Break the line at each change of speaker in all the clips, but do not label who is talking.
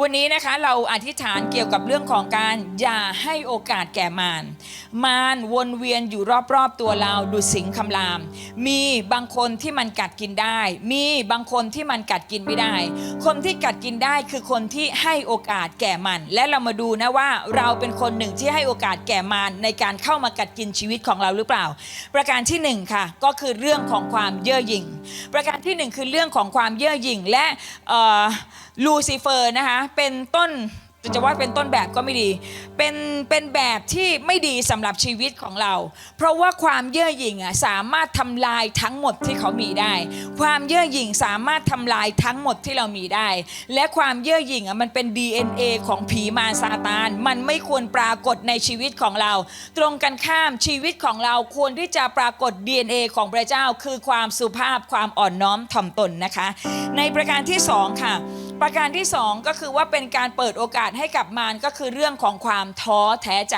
วันนี้นะคะเราอธิษฐานเกี่ยวกับเรื่องของการอย่าให้โอกาสแก่มารมารวนเวียนอยู่รอบๆตัวเราดูสิงคำราม มีบางคนที่มันกัดกินได้ มีบางคนที่มันกัดกินไม่ได้ คนที่กัดกินได้คือคนที่ให้โอกาสแก่มัน และเรามาดูนะว่าเราเป็นคนหนึ่งที่ให้โอกาสแก่มารในการเข้ามากัดกินชีวิตของเราหรือเปล่า ประการที่หนึ่งค่ะก็คือเรื่องของความเย่อหยิ่งประการที่หนึ่งคือเรื่องของความเย่อหยิ่งและเอ่อ ลูซิเฟอร์นะคะเป็นต้นจะว่าเป็นต้นแบบก็ไม่ดี เป็นเป็นแบบที่ไม่ดีสำหรับชีวิตของเรา เพราะว่าความเย่อหยิ่งอะสามารถทำลายทั้งหมดที่เขามีได้ ความเย่อหยิ่งสามารถทำลายทั้งหมดที่เรามีได้ และความเย่อหยิ่งอะมันเป็น DNA ของผีมารซาตาน มันไม่ควรปรากฏในชีวิตของเรา ตรงกันข้ามชีวิตของเราควรที่จะปรากฏ DNA ของพระเจ้า คือความสุภาพความอ่อนน้อมถ่อมตนนะคะ ในประการที่สองค่ะ ประการที่สองก็คือว่าเป็นการเปิดโอกาสให้กับมารก็คือเรื่องของความท้อแท้ใจ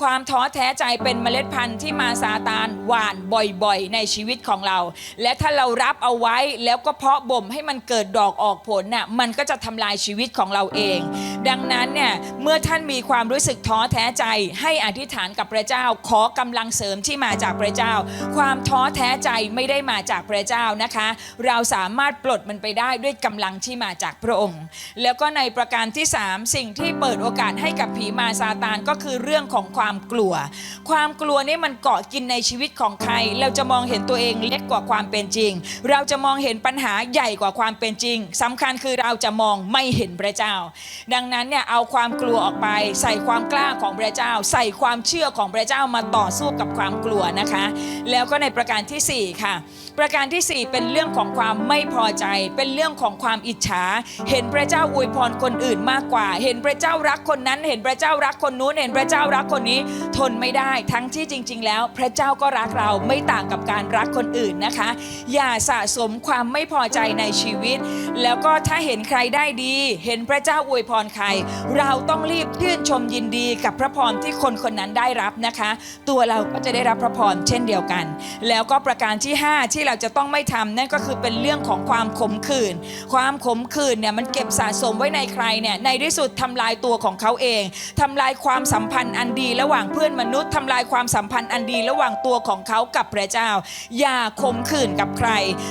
ความท้อแท้ใจเป็นเมล็ดพันธุ์ที่มาซาตานหว่านบ่อยๆ ในชีวิตของเรา และถ้าเรารับเอาไว้แล้วก็เพาะบ่มให้มันเกิดดอกออกผลน่ะมันก็จะทำลายชีวิตของเราเอง ดังนั้นเนี่ยเมื่อท่านมีความรู้สึกท้อแท้ใจ ให้อธิษฐานกับพระเจ้า ขอกำลังเสริมที่มาจากพระเจ้า ความท้อแท้ใจไม่ได้มาจากพระเจ้านะคะ เราสามารถปลดมันไปได้ด้วยกำลังที่มาจากพระองค์ แล้วก็ในประการที่ 3 สิ่งที่เปิดโอกาสให้กับผีมาซาตานก็คือเรื่องของความกลัว ความกลัวนี่มันเกาะกินในชีวิตของใคร เราจะมองเห็นตัวเองเล็กกว่าความเป็นจริง เราจะมองเห็นปัญหาใหญ่กว่าความเป็นจริงสำคัญคือเราจะมองไม่เห็นพระเจ้า ดังนั้นเนี่ยเอาความกลัวออกไป ใส่ความกล้าของพระเจ้า ใส่ความเชื่อของพระเจ้ามาต่อสู้กับความกลัวนะคะ แล้วก็ในประการทีสี่4 ค่ะ ประการทีสี่ 4 เป็นเรื่องของความไม่พอใจ เป็นเรื่องของความอิจฉาเห็นพระเจ้าอวยพรคนอื่นมากกว่า เห็นพระเจ้ารักคนนั้น เห็นพระเจ้ารักคนนู้น เห็นพระเจ้ารักคนนี้ ทนไม่ได้ ทั้งที่จริง ๆ แล้ว พระเจ้าก็รักเราไม่ต่างกับการรักคนอื่นนะคะ อย่าสะสมความไม่พอใจในชีวิต แล้วก็ถ้าเห็นใครได้ดี เห็นพระเจ้าอวยพรใคร เราต้องรีบชื่นชมยินดีกับพระพรที่คนคนนั้นได้รับนะคะ ตัวเราก็จะได้รับพระพรเช่นเดียวกัน แล้วก็ประการที่ 5 ที่เราจะต้องไม่ทำนั่นก็คือเป็นเรื่องของความขมขื่นความขมขื่นเนี่ยมันเก็บสะสมไว้ในใครเนี่ยในที่สุดทำลายตัวของเขาเองทำลายความสัมพันธ์อันดีระหว่างเพื่อนมนุษย์ทำลายความสัมพันธ์อันดีระหว่างตัวของเขากับพระเจ้า อย่าขมขื่นกับใคร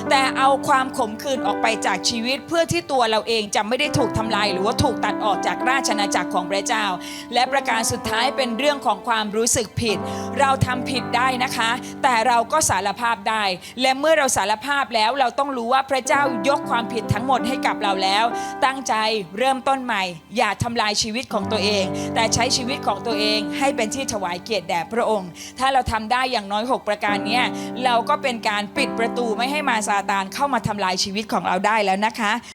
แต่เอาความขมขื่นออกไปจากชีวิตเพื่อที่ตัวเราเองจะไม่ได้ถูกทำลายหรือว่าถูกตัดออกจากราชอาจักรของพระเจ้า และประการสุดท้ายเป็นเรื่องของความรู้สึกผิด เราทำผิดได้นะคะ แต่เราก็สารภาพได้ และเมื่อเราสารภาพแล้วเราต้องรู้ว่าพระเจ้ายกความผิดทั้งหมดให้กับเราแล้วตั้งใจเริ่มต้นใหม่ อย่าทำลายชีวิตของตัวเอง แต่ใช้ชีวิตของตัวเองให้เป็นที่ถวายเกียรติแด่พระองค์ ถ้าเราทำได้อย่างน้อย 6 ประการนี้เราก็เป็นการปิดประตูไม่ให้มาซาตานเข้ามาทำลายชีวิตของเราได้แล้วนะคะ